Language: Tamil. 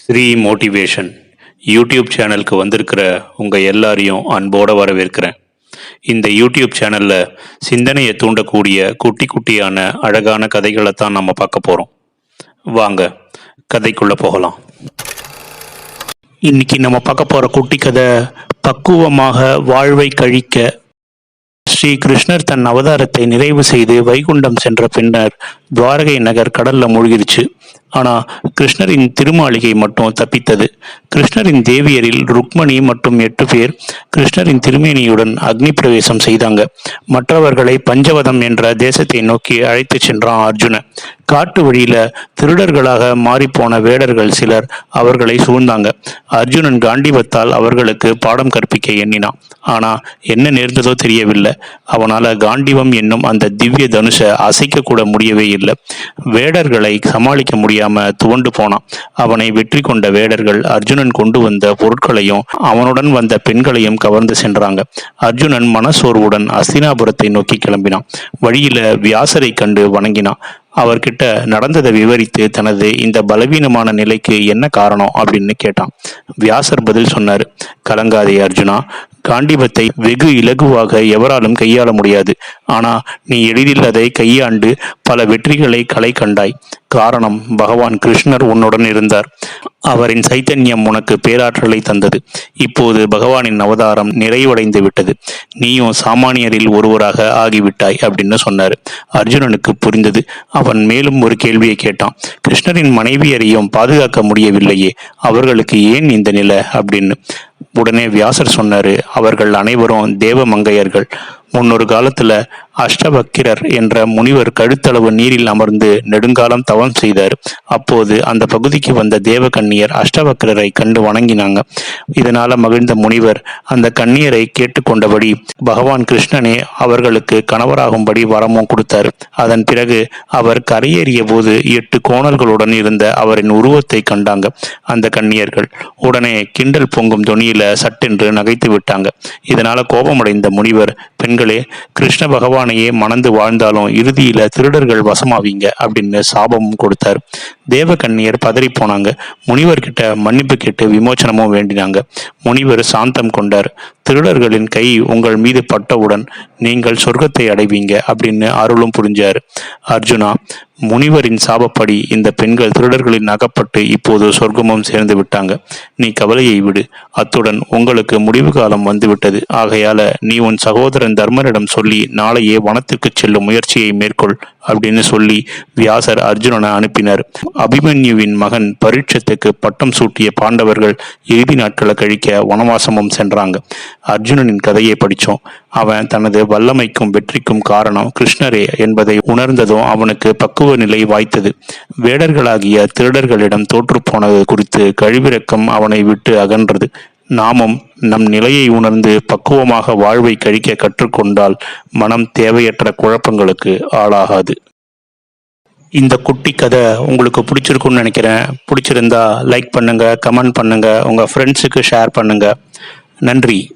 ஸ்ரீ மோட்டிவேஷன் யூடியூப் சேனலுக்கு வந்திருக்கிற உங்கள் எல்லாரையும் அன்போடு வரவேற்கிறேன். இந்த யூடியூப் சேனலில் சிந்தனையை தூண்டக்கூடிய குட்டி குட்டியான அழகான கதைகளை தான் நம்ம பார்க்க போகிறோம் வாங்க கதைக்குள்ளே போகலாம். இன்னைக்கு நம்ம பார்க்க போகிற குட்டி கதை பக்குவமாக வாழ்வை கழிக்க. ஸ்ரீ கிருஷ்ணர் தன் அவதாரத்தை நிறைவு செய்து வைகுண்டம் சென்ற பின்னர் துவாரகை நகர் கடல்ல மூழ்கிருச்சு. ஆனால் கிருஷ்ணரின் திருமாளிகை மட்டும் தப்பித்தது. கிருஷ்ணரின் தேவியரில் ருக்மணி மற்றும் எட்டு பேர் கிருஷ்ணரின் திருமேனியுடன் அக்னி பிரவேசம் செய்தாங்க. மற்றவர்களை பஞ்சவதம் என்ற தேசத்தை நோக்கி அழைத்து சென்றான் அர்ஜுன காட்டு வழியில திருடர்களாக மாறிப்போன வேடர்கள் சிலர் அவர்களை சூழ்ந்தாங்க. அர்ஜுனன் காண்டிபத்தால் அவர்களுக்கு பாடம் கற்பிக்க எண்ணினான். ஆனா என்ன நேர்ந்ததோ தெரியவில்லை. அவனால காண்டிவம் என்னும் அந்த திவ்ய தனுஷை அசைக்க கூட முடியவே இல்லை. வேடர்களை சமாளிக்க முடியாம துவண்டு போனான். அவனை வெற்றி கொண்ட வேடர்கள் அர்ஜுனன் கொண்டு வந்த பொருட்களையும் அவனுடன் வந்த பெண்களையும் கவர்ந்து சென்றாங்க. அர்ஜுனன் மனசோர்வுடன் அஸ்தினாபுரத்தை நோக்கி கிளம்பினான். வழியில வியாசரை கண்டு வணங்கினான். அவர்கிட்ட நடந்ததை விவரித்து தனது இந்த பலவீனமான நிலைக்கு என்ன காரணம் அப்படின்னு கேட்டான். வியாசர் பதில் சொன்னார் கலங்காதே அர்ஜுனா காண்டிபத்தை வெகு இலகுவாக எவராலும் கையாள முடியாது. ஆனா நீ எளிதில் அதை கையாண்டு பல வெற்றிகளை களை கண்டாய். காரணம் பகவான் கிருஷ்ணர் உன்னுடன் இருந்தார். அவரின் சைத்தன்யம் உனக்கு பேராற்றலை தந்தது. இப்போது பகவானின் அவதாரம் நிறைவடைந்து விட்டது. நீயும் சாமானியரில் ஒருவராக ஆகிவிட்டாய் அப்படின்னு சொன்னார். அர்ஜுனனுக்கு புரிந்தது. அவன் மேலும் ஒரு கேள்வியை கேட்டான். கிருஷ்ணரின் மனைவியரையும் பாதுகாக்க முடியவில்லையே. அவர்களுக்கு ஏன் இந்த நிலை அப்படின்னு. உடனே வியாசர் சொன்னாரு அவர்கள் அனைவரும் தேவ மங்கையர்கள். முன்னொரு காலத்துல அஷ்டபக்கிரர் என்ற முனிவர் கழுத்தளவு நீரில் அமர்ந்து நெடுங்காலம் தவம் செய்தார். அப்போது அந்த பகுதிக்கு வந்த தேவ கண்ணியர் அஷ்டபக்கிரரை கண்டு வணங்கினாங்க. இதனால மகிழ்ந்த முனிவர் அந்த கண்ணியரை கேட்டுக்கொண்டபடி பகவான் கிருஷ்ணனே அவர்களுக்கு கணவராகும்படி வரமும் கொடுத்தார். அதன் பிறகு அவர் கரையேறிய போது எட்டு கோணல்களுடன் இருந்த அவரின் உருவத்தை கண்டாங்க அந்த கண்ணியர்கள் உடனே கிண்டல் பொங்கும் துணி தொனியில சட்டென்று நகைத்து விட்டாங்க. இதனால கோபமடைந்த முனிவர் பெண்களே கிருஷ்ண பகவானையே மணந்து வாழ்ந்தாலும் இறுதியில திருடர்கள் வசமாவீங்க அப்படின்னு சாபமும் கொடுத்தார். தேவகன்னியர் பதறி போனாங்க. முனிவர்கிட்ட மன்னிப்பு கேட்டு விமோச்சனமும் வேண்டினாங்க. முனிவர் சாந்தம் கொண்டார். திருடர்களின் கை உங்கள் மீது பட்டவுடன் நீங்கள் சொர்க்கத்தை அடைவீங்க அப்படின்னு அருளும் புரிஞ்சார். அர்ஜுனா முனிவரின் சாபப்படி இந்த பெண்கள் திருடர்களின் அகப்பட்டு இப்போது சொர்க்கமும் சேர்ந்து விட்டாங்க. நீ கவலையை விடு. அத்துடன் உங்களுக்கு முடிவு காலம் வந்துவிட்டது. ஆகையால நீ உன் சகோதரன் தர்மனிடம் சொல்லி நாளையே வனத்திற்கு செல்லும் முயற்சியை மேற்கொள். அப்படின்னு சொல்லி வியாசர் அர்ஜுனனை அனுப்பினர். அபிமன்யுவின் மகன் பரீட்சத்துக்கு பட்டம் சூட்டிய பாண்டவர்கள் இறுதி நாட்களை கழிக்க வனவாசமும் சென்றாங்க. அர்ஜுனனின் கதையை படித்தோம் அவன் தனது வல்லமைக்கும் வெற்றிக்கும் காரணம் கிருஷ்ணரே என்பதை உணர்ந்ததும் அவனுக்கு பக்குவ நிலை வாய்த்தது. வேடர்களாகிய திருடர்களிடம் தோற்றுப்போனது குறித்து கழிவிறக்கம் அவனை விட்டு அகன்றது. நாமும் நம் நிலையை உணர்ந்து பக்குவமாக வாழ்வை கழிக்க கற்றுக்கொண்டால் மனம் தேவையற்ற குழப்பங்களுக்கு ஆளாகாது. இந்த குட்டி கதை உங்களுக்கு பிடிச்சிருக்குன்னு நினைக்கிறேன். பிடிச்சிருந்தா லைக் பண்ணுங்கள் கமெண்ட் பண்ணுங்கள் உங்கள் ஃப்ரெண்ட்ஸுக்கு ஷேர் பண்ணுங்கள் நன்றி.